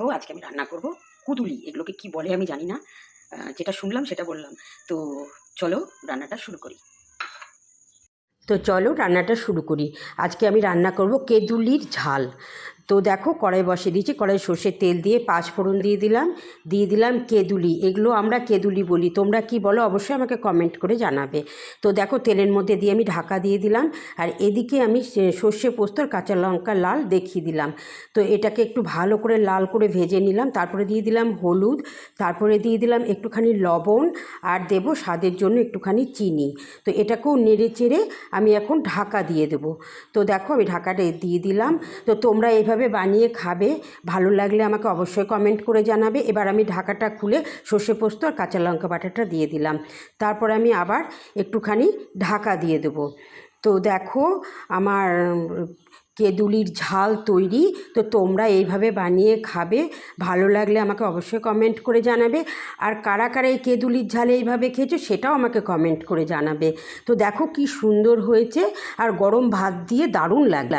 দেখো, আজকে আমি রান্না করব কুদুলি। এগুলোকে কি বলে আমি জানি না। যেটা শুনলাম সেটা বললাম। তো চলো রান্নাটা শুরু করি। তো চলো রান্নাটা শুরু করি। আজকে আমি রান্না করব কেদুলির ঝাল। তো দেখো কড়াই বসিয়ে দিয়েছি, কড়াই সর্ষের তেল দিয়ে পাঁচ ফোড়ন দিয়ে দিলাম দিয়ে দিলাম কেদুলি, এগুলো আমরা কেদুলি বলি, তোমরা কি বলো অবশ্যই আমাকে কমেন্ট করে জানাবে। তো দেখো তেলের মধ্যে দিয়ে আমি ঢাকা দিয়ে দিলাম, আর এদিকে আমি সর্ষে পোস্তর কাঁচা লঙ্কা লাল দেখিয়ে দিলাম। তো এটাকে একটু ভালো করে লাল করে ভেজে নিলাম, তারপরে দিয়ে দিলাম হলুদ, তারপরে দিয়ে দিলাম একটুখানি লবণ, আর দেব স্বাদের জন্য একটুখানি চিনি। তো এটাকেও নেড়ে চেড়ে আমি এখন ঢাকা দিয়ে দেব। তো দেখো আমি ঢাকাটা দিয়ে দিলাম, তো তোমরা এইভাবে বানিয়ে খাবে, ভালো লাগলে আমাকে অবশ্যই কমেন্ট করে জানাবে। এবার আমি ঢাকাটা খুলে সর্ষে পোস্ত আর কাঁচা লঙ্কা বাটাটা দিয়ে দিলাম। তারপর আমি আবার একটুখানি ঢাকা দিয়ে দেবো। তো দেখো আমার কেদুলির ঝাল তৈরি। তো তোমরা এইভাবে বানিয়ে খাবে, ভালো লাগলে আমাকে অবশ্যই কমেন্ট করে জানাবে। আর কারা কারা এই কেদুলির ঝাল এইভাবে খেয়েছো সেটাও আমাকে কমেন্ট করে জানাবে। তো দেখো কি সুন্দর হয়েছে আর গরম ভাত দিয়ে দারুণ লাগল